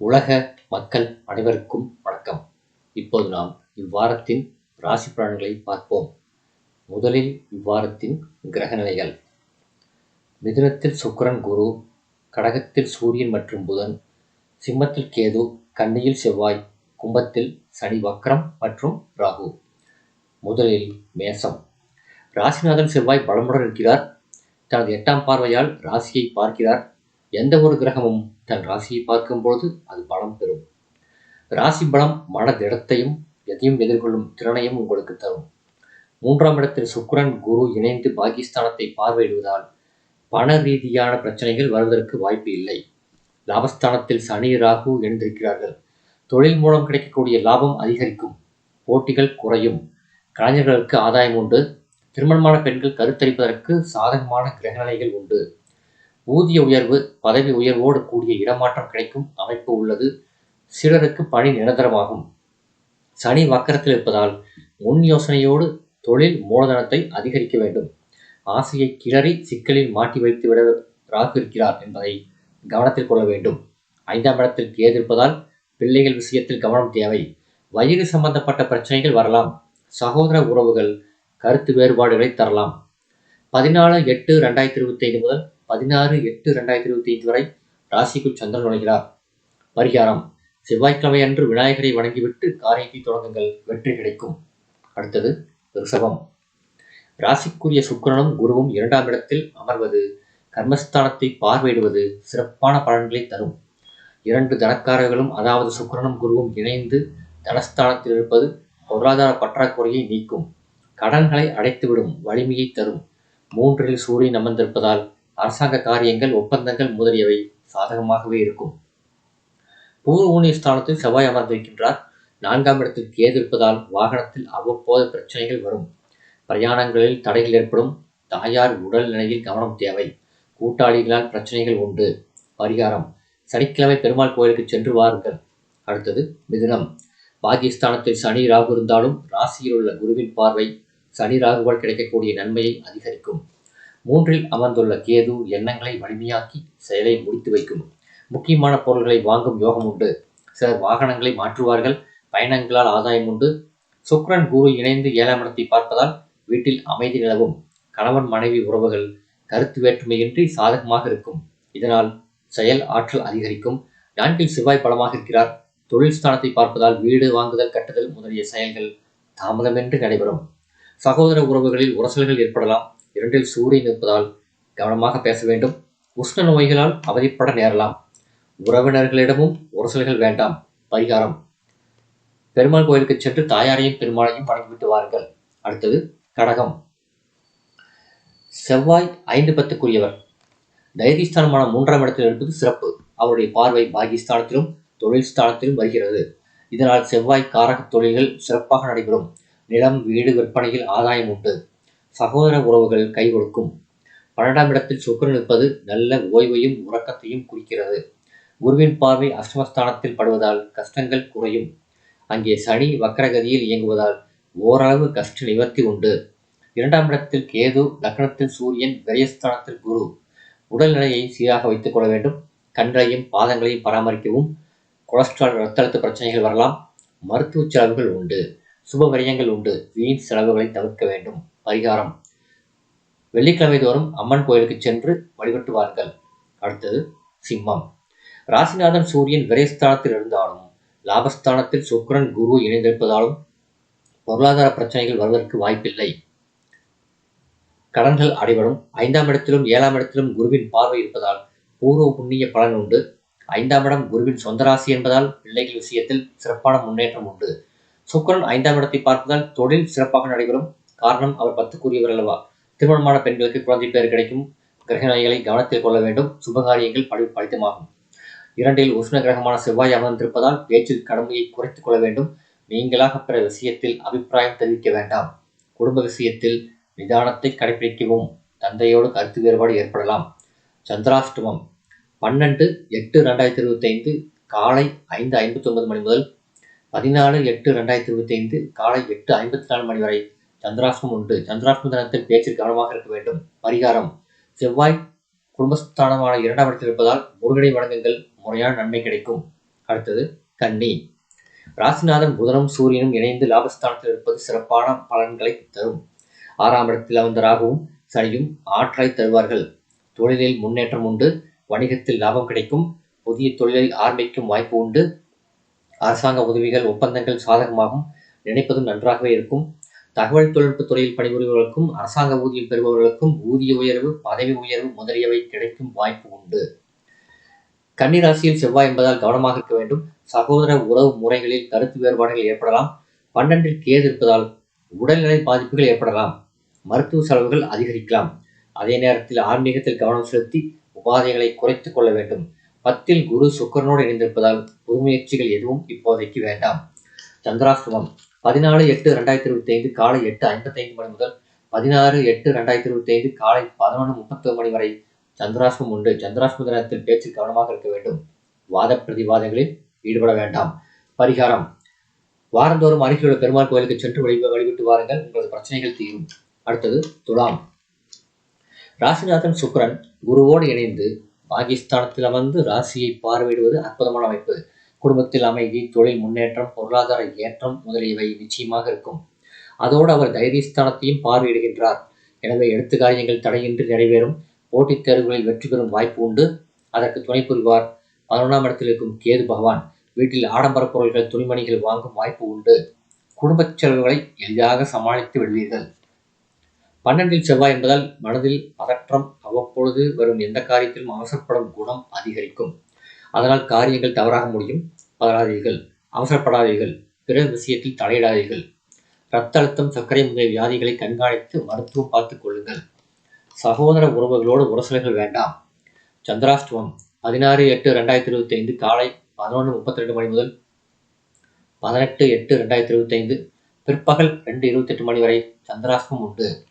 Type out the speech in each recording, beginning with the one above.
உலக மக்கள் அனைவருக்கும் வணக்கம். இப்போது நாம் இவ்வாரத்தின் ராசி பலன்களை பார்ப்போம். முதலில் இவ்வாரத்தின் கிரக நிலைகள். மிதுனத்தில் சுக்கிரன் குரு கடகத்தில் சூரியன் மற்றும் புதன் சிம்மத்தில் கேது கன்னியில் செவ்வாய் கும்பத்தில் சனி வக்ரம் மற்றும் ராகு. முதலில் மேசம். ராசிநாதன் செவ்வாய் பலமுடன் இருக்கிறார். தனது எட்டாம் பார்வையால் ராசியை பார்க்கிறார். எந்த ஒரு கிரகமும் தன் ராசியை பார்க்கும்போது அது பலம் பெறும். ராசி பலம் மன திடத்தையும் எதையும் எதிர்கொள்ளும் திறனையும் உங்களுக்கு தரும். மூன்றாம் இடத்தில் சுக்கிரன் குரு இணைந்து பாகிஸ்தானத்தை பார்வையிடுவதால் பண ரீதியான பிரச்சனைகள் வருவதற்கு வாய்ப்பு இல்லை. லாபஸ்தானத்தில் சனி ராகு இணைந்திருக்கிறார்கள். தொழில் மூலம் கிடைக்கக்கூடிய லாபம் அதிகரிக்கும். போட்டிகள் குறையும். கலைஞர்களுக்கு ஆதாயம் உண்டு. திருமணமான பெண்கள் கருத்தரிப்பதற்கு சாதகமான கிரகநிலைகள் உண்டு. ஊதிய உயர்வு பதவி உயர்வோடு கூடிய இடமாற்றம் கிடைக்கும் அமைப்பு உள்ளது. சிலருக்கு பணி நிரந்தரமாகும். சனி வக்கரத்தில் இருப்பதால் முன் யோசனையோடு தொழில் மூலதனத்தை அதிகரிக்க வேண்டும். ஆசையை கிளறி சிக்கலில் மாட்டி வைத்துவிட ராகு இருக்கிறார் என்பதை கவனத்தில் கொள்ள வேண்டும். ஐந்தாம் இடத்தில் கேது இருப்பதால் பிள்ளைகள் விஷயத்தில் கவனம் தேவை. வயிறு சம்பந்தப்பட்ட பிரச்சனைகள் வரலாம். சகோதர உறவுகள் கருத்து வேறுபாடுகளை தரலாம். பதினாலு எட்டு ரெண்டாயிரத்தி இருபத்தி ஐந்து முதல் பதினாறு எட்டு ரெண்டாயிரத்தி இருபத்தி ஐந்து வரை ராசிக்குள் சந்திரன் நுழைகிறார். பரிகாரம். செவ்வாய்க்கிழமை அன்று விநாயகரை வணங்கிவிட்டு காரியத்தை தொடங்குங்கள் வெற்றி கிடைக்கும். அடுத்தது ரிஷபம். ராசிக்குரிய சுக்கரனும் குருவும் இரண்டாம் இடத்தில் அமர்வது கர்மஸ்தானத்தை பார்வையிடுவது சிறப்பான பலன்களை தரும். இரண்டு தனக்காரர்களும் அதாவது சுக்கரனும் குருவும் இணைந்து தனஸ்தானத்தில் இருப்பது பொருளாதார பற்றாக்குறையை நீக்கும். கடன்களை அடைத்துவிடும் வலிமையை தரும். மூன்றில் சூரியன் அமர்ந்திருப்பதால் அரசாங்க காரியங்கள் ஒப்பந்தங்கள் முதலியவை சாதகமாகவே இருக்கும். பூர்வ ஊனிய ஸ்தானத்தில் செவ்வாய் அமர்ந்திருக்கின்றார். நான்காம் இடத்தில் கேது இருப்பதால் வாகனத்தில் அவ்வப்போது பிரச்சனைகள் வரும். பிரயாணங்களில் தடைகள் ஏற்படும். தாயார் உடல் நிலையில் கவனம் தேவை. கூட்டாளிகளால் பிரச்சனைகள் உண்டு. பரிகாரம். சனிக்கிழமை பெருமாள் கோயிலுக்கு சென்று வாருங்கள். அடுத்தது மிதுனம். பாகிஸ்தானத்தில் சனி ராகு இருந்தாலும் ராசியில் உள்ள குருவின் பார்வை சனி ராகுவால் கிடைக்கக்கூடிய நன்மையை அதிகரிக்கும். மூன்றில் அமர்ந்துள்ள கேது எண்ணங்களை வலிமையாக்கி செயலை முடித்து வைக்கும். முக்கியமான பொருள்களை வாங்கும் யோகம் உண்டு. சிலர் வாகனங்களை மாற்றுவார்கள் பயணங்களால் ஆதாயம் உண்டு. சுக்ரன் குரு இணைந்து ஏழாம் இடத்தை பார்ப்பதால் வீட்டில் அமைதி நிலவும். கணவன் மனைவி உறவுகள் கருத்து வேற்றுமையின்றி சாதகமாக இருக்கும். இதனால் செயல் ஆற்றல் அதிகரிக்கும். நான்கில் செவ்வாய் பலமாக இருக்கிறார். தொழில் ஸ்தானத்தை பார்ப்பதால் வீடு வாங்குதல் கட்டுதல் முதலிய செயல்கள் தாமதமின்றி நடைபெறும். சகோதர உறவுகளில் உரசல்கள் ஏற்படலாம். இரண்டில் சூரியன் இருப்பதால் கவனமாக பேச வேண்டும். உஷ்ண நோய்களால் அவதிப்பட நேரலாம். உறவினர்களிடமும் உரசல்கள் வேண்டாம். பரிகாரம். பெருமாள் கோயிலுக்கு சென்று தாயாரையும் பெருமாளையும் வணங்கிவிட்டு வாருங்கள். அடுத்தது கடகம். செவ்வாய் ஐந்து பத்துக்குரியவர். தைரியஸ்தானமான மூன்றாம் இடத்தில் இருப்பது சிறப்பு. அவருடைய பார்வை பாகிஸ்தானத்திலும் தொழில் ஸ்தானத்திலும் வருகிறது. இதனால் செவ்வாய் காரக தொழில்கள் சிறப்பாக நடைபெறும். நிலம் வீடு விற்பனையில் ஆதாயம் உண்டு. சகோதர உறவுகள் கை கொடுக்கும். பன்னெண்டாம் இடத்தில் சுக்கரன் இருப்பது நல்ல ஓய்வையும் உறக்கத்தையும் குறிக்கிறது. குருவின் பார்வை அஷ்டமஸ்தானத்தில் படுவதால் கஷ்டங்கள் குறையும். அங்கே சனி வக்கரகதியில் இயங்குவதால் ஓரளவு கஷ்ட நிவர்த்தி உண்டு. இரண்டாம் இடத்தில் கேது லக்னத்தில் சூரியன் விரயஸ்தானத்தில் குரு. உடல்நிலையை சீராக வைத்துக் கொள்ள வேண்டும். கண்களையும் பாதங்களையும் பராமரிக்கவும். கொலஸ்ட்ரால் ரத்த அழுத்த பிரச்சனைகள் வரலாம். மருத்துவ செலவுகள் உண்டு. சுப விரயங்கள் உண்டு. வீண் செலவுகளை தவிர்க்க வேண்டும். பரிகாரம் வெள்ளிக்கிழமை தோறும் அம்மன் கோயிலுக்கு சென்று வழிபட்டு வாருங்கள். அடுத்தது சிம்மம். ராசிநாதன் சூரியன் விரைஸ்தானத்தில் இருந்தாலும் லாபஸ்தானத்தில் சுக்ரன் குரு இணைந்திருப்பதாலும் பொருளாதார பிரச்சனைகள் வருவதற்கு வாய்ப்பில்லை. கடன்கள் அடைபடும். ஐந்தாம் இடத்திலும் ஏழாம் இடத்திலும் குருவின் பார்வை இருப்பதால் பூர்வ புண்ணிய பலன் உண்டு. ஐந்தாம் இடம் குருவின் சொந்த ராசி என்பதால் பிள்ளைகள் விஷயத்தில் சிறப்பான முன்னேற்றம் உண்டு. சுக்கரன் ஐந்தாம் இடத்தை பார்ப்பதால் தொழில் சிறப்பாக நடைபெறும். காரணம் அவர் பத்துக்குரியவர் அல்லவா? திருமணமான பெண்களுக்கு குழந்தை பேர் கிடைக்கும். கிரகநிலைகளை கவனத்தில் கொள்ள வேண்டும். சுபகாரியங்கள் படி படித்தமாகும். இரண்டில் உஷ்ண கிரகமான செவ்வாய் அமர்ந்திருப்பதால் பேச்சில் கடமையை குறைத்துக் கொள்ள வேண்டும். நீங்களாக பிற விஷயத்தில் அபிப்பிராயம் தெரிவிக்க வேண்டாம். குடும்ப விஷயத்தில் நிதானத்தை கடைபிடிக்கவும். தந்தையோடு கருத்து வேறுபாடு ஏற்படலாம். சந்திராஷ்டமம். பன்னெண்டு எட்டு ரெண்டாயிரத்தி இருபத்தி ஐந்து காலை ஐந்து ஐம்பத்தி ஒன்பது மணி முதல் பதினாலு எட்டு ரெண்டாயிரத்தி இருபத்தி ஐந்து காலை எட்டு ஐம்பத்தி நாலு மணி வரை சந்திராஷ்டமம் உண்டு. சந்திராஷ்டம தினத்தில் பேச்சில் கவனமாக இருக்க வேண்டும். பரிகாரம். செவ்வாய் குடும்பஸ்தானமான இரண்டாம் இடத்தில் இருப்பதால் முருகனை வணங்குங்கள். முறையான நன்மை கிடைக்கும். அடுத்தது கன்னி. ராசிநாதன் புதனும் சூரியனும் இணைந்து லாபஸ்தானத்தில் இருப்பது சிறப்பான பலன்களை தரும். ஆறாம் இடத்தில் அமர்ந்த ராகுவும் சனியும் ஆற்றலை தருவார்கள். தொழிலில் முன்னேற்றம் உண்டு. வணிகத்தில் லாபம் கிடைக்கும். புதிய தொழிலை ஆரம்பிக்கும் வாய்ப்பு உண்டு. அரசாங்க உதவிகள் ஒப்பந்தங்கள் சாதகமாகும். நினைப்பதும் நன்றாகவே இருக்கும். தகவல் தொழில்நுட்ப துறையில் பணிபுரிபவர்களுக்கும் அரசாங்க ஊதியம் பெறுபவர்களுக்கும் ஊதிய உயர்வு பதவி உயர்வு முதலியவை கிடைக்கும் வாய்ப்பு உண்டு. கன்னிராசியில் செவ்வாய் என்பதால் கவனமாக இருக்க வேண்டும். சகோதர உறவு முறைகளில் கருத்து வேறுபாடுகள் ஏற்படலாம். பன்னெண்டில் கேது இருப்பதால் உடல்நிலை பாதிப்புகள் ஏற்படலாம். மருத்துவ செலவுகள் அதிகரிக்கலாம். அதே நேரத்தில் ஆன்மீகத்தில் கவனம் செலுத்தி உபாதைகளை குறைத்துக் கொள்ள வேண்டும். பத்தில் குரு சுக்கரனோடு இணைந்திருப்பதால் புதுமுயற்சிகள் எதுவும் இப்போதைக்கு வேண்டாம். சந்திராசிரமம் பதினாலு எட்டு ரெண்டாயிரத்தி இருபத்தி ஐந்து காலை எட்டு ஐம்பத்தைந்து மணி முதல் பதினாறு எட்டு ரெண்டாயிரத்தி இருபத்தி ஐந்து காலை பதினொன்று முப்பத்தொரு மணி வரை சந்திராஷ்டமம் உண்டு. சந்திராஷ்டம தினத்தில் பேச்சு கவனமாக இருக்க வேண்டும். வாத பிரதிவாதங்களில் ஈடுபட வேண்டாம். பரிகாரம். வாரந்தோறும் அருகிலுள்ள பெருமாள் கோயிலுக்கு சென்று வழி வழிபட்டு வாருங்கள். உங்களது பிரச்சனைகள் தீரும். அடுத்தது துலாம். ராசிநாதன் சுக்கிரன் குருவோடு இணைந்து பாகிஸ்தானத்தில் அமர்ந்து ராசியை பார்வையிடுவது அற்புதமான அமைப்பு. குடும்பத்தில் அமைதி தொழில் முன்னேற்றம் பொருளாதார ஏற்றம் முதலியவை நிச்சயமாக இருக்கும். அதோடு அவர் தைரியஸ்தானத்தையும் பார்வையிடுகின்றார். எனவே எடுத்து காரியங்கள் தடையின்றி நிறைவேறும். போட்டித் தேர்வுகளில் வெற்றி பெறும் வாய்ப்பு உண்டு. அதற்கு துணை புரிவார். பதினொன்றாம் இடத்தில் இருக்கும் கேது பகவான். வீட்டில் ஆடம்பர பொருட்கள் துணிமணிகள் வாங்கும் வாய்ப்பு உண்டு. குடும்பச் செலவுகளை எளிதாக சமாளித்து விடுவீர்கள். பன்னெண்டில் செவ்வாய் என்பதால் மனதில் பதற்றம் அவ்வப்பொழுது வரும் எந்த காரியத்திலும் அவசரப்படும் குணம் அதிகரிக்கும். அதனால் காரியங்கள் தவறாக முடியும். பதறாதீர்கள். அவசரப்படாதீர்கள். பிற விஷயத்தில் தலையிடாதீர்கள். இரத்த அழுத்தம் சர்க்கரை முதலிய வியாதிகளை கண்காணித்து மருத்துவம் பார்த்துக் கொள்ளுங்கள். சகோதர உறவுகளோடு உரசல்கள் வேண்டாம். சந்திராஷ்டமம் பதினாறு எட்டு ரெண்டாயிரத்தி இருபத்தி ஐந்து காலை பதினொன்று முப்பத்தி ரெண்டு மணி முதல் பதினெட்டு எட்டு ரெண்டாயிரத்தி இருபத்தி ஐந்து பிற்பகல் ரெண்டு இருபத்தெட்டு மணி வரை சந்திராஷ்டமம் உண்டு.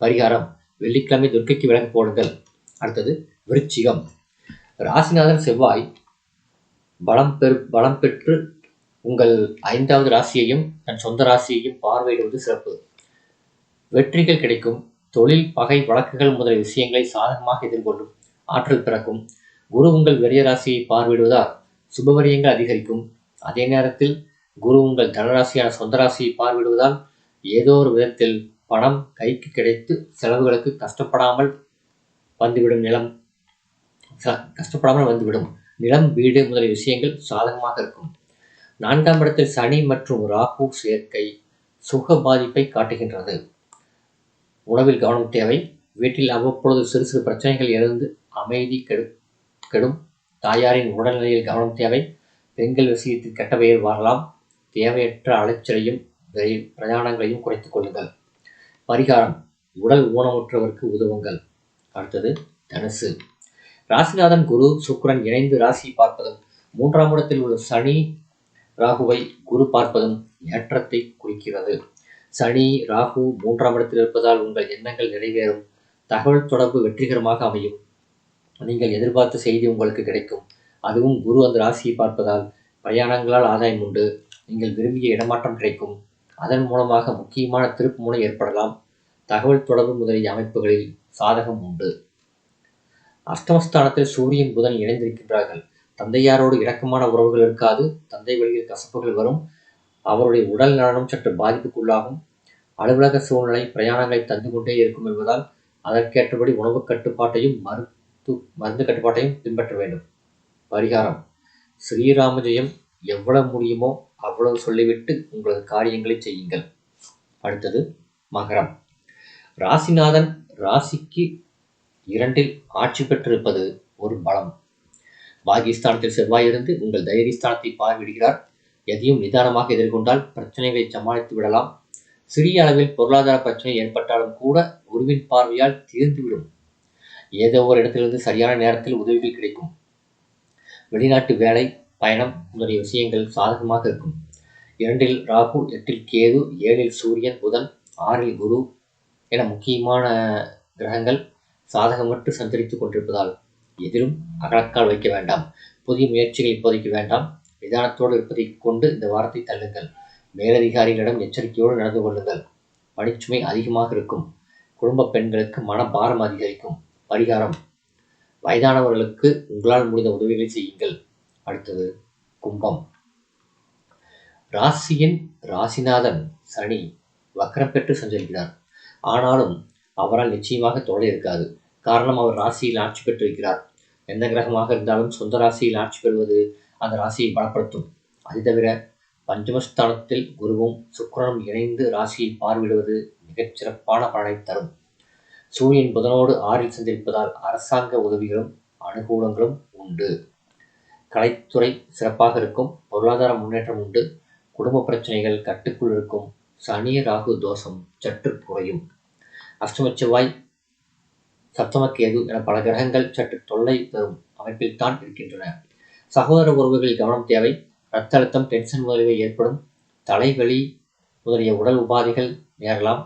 பரிகாரம் வெள்ளிக்கிழமை துர்க்கைக்கு விலங்கு போடுங்கள். அடுத்தது விருச்சிகம். ராசிநாதன் செவ்வாய் பலம் பெரு பலம் பெற்று உங்கள் ஐந்தாவது ராசியையும் தன் சொந்த ராசியையும் பார்வையிடுவது சிறப்பு. வெற்றிகள் கிடைக்கும். தொழில் பகை வழக்குகள் முதலிய விஷயங்களை சாதகமாக எதிர்கொள்ளும். ஆற்றல் பிறக்கும். குரு உங்கள் விரைய ராசியை பார்வையிடுவதால் சுபவரியங்கள் அதிகரிக்கும். அதே நேரத்தில் குரு உங்கள் தனராசியான சொந்த ராசியை பார்வையிடுவதால் ஏதோ ஒரு விதத்தில் பணம் கைக்கு கிடைத்து செலவுகளுக்கு கஷ்டப்படாமல் வந்துவிடும் நிலம். கஷ்டப்படாமல் வந்துவிடும். நிலம் வீடு முதலிய விஷயங்கள் சாதகமாக இருக்கும். நான்காம் இடத்தில் சனி மற்றும் ராகு சேர்க்கை சுக பாதிப்பை காட்டுகின்றது. உணவில் கவனம் தேவை. வீட்டில் அவ்வப்பொழுது சிறு சிறு பிரச்சனைகள் இருந்து அமைதி கெடு கெடும். தாயாரின் உடல்நிலையில் கவனம் தேவை. பெண்கள் விஷயத்தில் கெட்ட பெயர் வரலாம். தேவையற்ற அலைச்சலையும் பிரயாணங்களையும் குறைத்துக் கொள்ளுங்கள். பரிகாரம். உடல் ஊனமுற்றவருக்கு உதவுங்கள். அடுத்தது தனுசு. ராசிநாதன் குரு சுக்கரன் இணைந்து ராசியை பார்ப்பதும் மூன்றாம் இடத்தில் உள்ள சனி ராகுவை குரு பார்ப்பதும் ஏற்றத்தை குறிக்கிறது. சனி ராகு மூன்றாம் இடத்தில் இருப்பதால் உங்கள் எண்ணங்கள் நிறைவேறும். தகவல் தொடர்பு வெற்றிகரமாக அமையும். நீங்கள் எதிர்பார்த்த செய்தி உங்களுக்கு கிடைக்கும். அதுவும் குரு அந்த ராசியை பார்ப்பதால் பிரயாணங்களால் ஆதாயம் உண்டு. நீங்கள் விரும்பிய இடமாற்றம் கிடைக்கும். அதன் மூலமாக முக்கியமான திருப்பு முனை ஏற்படலாம். தகவல் தொடர்பு முதலிய அமைப்புகளில் சாதகம் உண்டு. அஷ்டமஸ்தானத்தில் சூரியன் புதன் இணைந்திருக்கின்றார்கள். தந்தையாரோடு இணக்கமான உறவுகள் இருக்காது. தந்தை வழியில் கசப்புகள் வரும். அவருடைய உடல் நலனும் சற்று பாதிப்புக்குள்ளாகும். அலுவலக சூழ்நிலை பிரயாணங்களை தந்து கொண்டே இருக்கும் என்பதால் அதற்கேற்றபடி உணவு கட்டுப்பாட்டையும் மருத்து மருந்து கட்டுப்பாட்டையும் பின்பற்ற வேண்டும். பரிகாரம். ஸ்ரீராம ஜெயம் எவ்வளவு முடியுமோ அவ்வளவு சொல்லிவிட்டு உங்களது காரியங்களை செய்யுங்கள். அடுத்தது மகரம். ராசிநாதன் ராசிக்கு இரண்டில் ஆட்சி பெற்றிருப்பது ஒரு பலம். பாகிஸ்தானத்தில் செவ்வாய் இருந்து உங்கள் தைரியஸ்தானத்தை பார்வையிடுகிறார். எதையும் நிதானமாக எதிர்கொண்டால் பிரச்சனைகளை சமாளித்து விடலாம். சிறிய அளவில் பொருளாதார பிரச்சனை ஏற்பட்டாலும் கூட குருவின் பார்வையால் தீர்ந்துவிடும். ஏதோ ஒரு இடத்திலிருந்து சரியான நேரத்தில் உதவிகள் கிடைக்கும். வெளிநாட்டு வேலை பயணம் முதலிய விஷயங்கள் சாதகமாக இருக்கும். இரண்டில் ராகு எட்டில் கேது ஏழில் சூரியன் புதன் ஆறில் குரு என முக்கியமான கிரகங்கள் சாதகமற்று சஞ்சரித்துக் கொண்டிருப்பதால் எதிலும் அகலக்கால் வைக்க வேண்டாம். புதிய முயற்சிகள் இப்போதைக்கு வேண்டாம். நிதானத்தோடு இருப்பதை கொண்டு இந்த வாரத்தை தள்ளுங்கள். மேலதிகாரிகளிடம் எச்சரிக்கையோடு நடந்து கொள்ளுங்கள். பணிச்சுமை அதிகமாக இருக்கும். குடும்ப பெண்களுக்கு மனபாரம் அதிகரிக்கும். பரிகாரம். வயதானவர்களுக்கு உங்களால் முடிந்த உதவிகளை செய்யுங்கள். அடுத்தது கும்பம். ராசியின் ராசிநாதன் சனி வக்கரம் பெற்று சஞ்சரிக்கிறார். ஆனாலும் அவரால் நிச்சயமாக தொல்லை இருக்காது. காரணம் அவர் ராசியில் ஆட்சி பெற்றிருக்கிறார் எந்த கிரகமாக இருந்தாலும் சொந்த ராசியில் ஆட்சி பெறுவது அந்த ராசியை பலப்படுத்தும். அது தவிர பஞ்சமஸ்தானத்தில் குருவும் சுக்கரனும் இணைந்து ராசியை பார்வையிடுவது மிகச்சிறப்பான பலனை தரும். சூரியன் புதனோடு ஆறில் சந்திருப்பதால் அரசாங்க உதவிகளும் அனுகூலங்களும் உண்டு. கலைத்துறை சிறப்பாக இருக்கும் பொருளாதார முன்னேற்றம் உண்டு குடும்ப பிரச்சனைகள் கட்டுக்குள் இருக்கும் சனி ராகு தோஷம் சற்று குறையும். அஷ்டம செவ்வாய் சப்தமக்கேது என பல கிரகங்கள் சற்று தொல்லை தரும் அமைப்பில் தான் இருக்கின்றன. சகோதர உறவுகளில் கவனம் தேவை. இரத்த அழுத்தம் டென்ஷன் முதலியவை ஏற்படும். தலைவலி முதலிய உடல் உபாதைகள் நேரலாம்.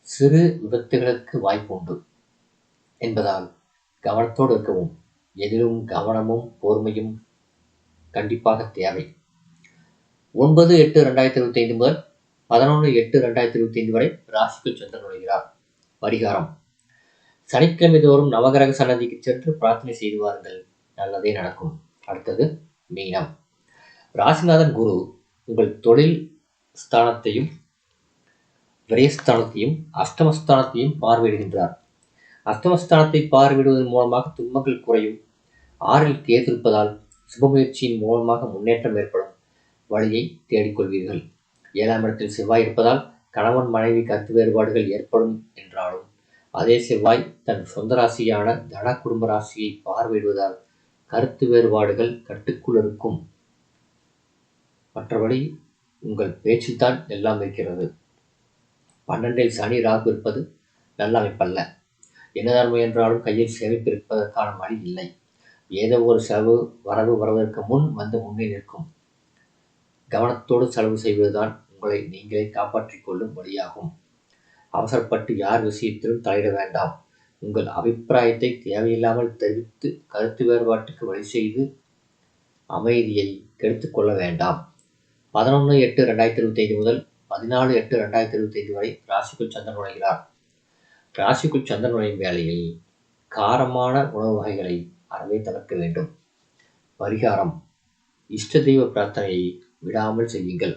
சிறு விபத்துகளுக்கு வாய்ப்பு உண்டு என்பதால் கவனத்தோடு இருக்கவும். எதிலும் கவனமும் பொறுமையும் கண்டிப்பாக தேவை. ஒன்பது எட்டு ரெண்டாயிரத்தி இருபத்தி ஐந்து முதல் பதினொன்று எட்டு ரெண்டாயிரத்தி இருபத்தி ஐந்து வரை ராசிக்கு சந்திரன் நுழைகிறார். பரிகாரம். சனிக்கிழமை தோறும் நவகிரக சன்னதிக்கு சென்று பிரார்த்தனை செய்து வாருங்கள். நல்லதே நடக்கும். அடுத்தது மீனம். ராசிநாதன் குரு உங்கள் தொழில் ஸ்தானத்தையும் விரயஸ்தானத்தையும் அஷ்டமஸ்தானத்தையும் பார்வையிடுகின்றார். அஷ்டமஸ்தானத்தை பார்வையிடுவதன் மூலமாக துன்பங்கள் குறையும். ஆறில் தேர்ந்திருப்பதால் சுபமுயற்சியின் மூலமாக முன்னேற்றம் ஏற்படும் வழியை தேடிக்கொள்வீர்கள். ஏழாம் இடத்தில் செவ்வாய் இருப்பதால் கணவன் மனைவி கருத்து வேறுபாடுகள் ஏற்படும் என்றாலும் அதே செவ்வாய் தன் சொந்த ராசியான தன குடும்ப ராசியை பார்வையிடுவதால் கருத்து வேறுபாடுகள் கட்டுக்குள் இருக்கும். மற்றபடி உங்கள் பேச்சில்தான் எல்லாம் இருக்கிறது. பன்னெண்டில் சனி ராகு இருப்பது நல்ல அமைப்பல்ல. என்னதான் முயன்றாலும் கையில் சேமிப்பு இருப்பதற்கான வழி இல்லை. ஏதோ ஒரு செலவு வரவு வருவதற்கு முன் வந்து முன்னே நிற்கும். கவனத்தோடு செலவு செய்வதுதான் உங்களை நீங்களே காப்பாற்றிக் கொள்ளும் வழியாகும் அவசரப்பட்டு யார் விஷயத்திலும் தலையிட வேண்டாம். உங்கள் அபிப்பிராயத்தை தேவையில்லாமல் தெரிவித்து கருத்து வேறுபாட்டுக்கு வழி செய்து அமைதியை கெடுத்துக் கொள்ள வேண்டாம். பதினொன்று எட்டு ரெண்டாயிரத்தி இருபத்தைந்து முதல் பதினாலு எட்டு ரெண்டாயிரத்தி இருபத்தைந்து வரை ராசிக்குள் சந்திரன் நுழைகிறார். ராசிக்குள் சந்திரன் நுழையும் வேளையில் காரமான உணவு வகைகளை அறவே தவிர்க்க வேண்டும். பரிகாரம். இஷ்ட தெய்வ பிரார்த்தனையை விடாமல் செய்யுங்கள்.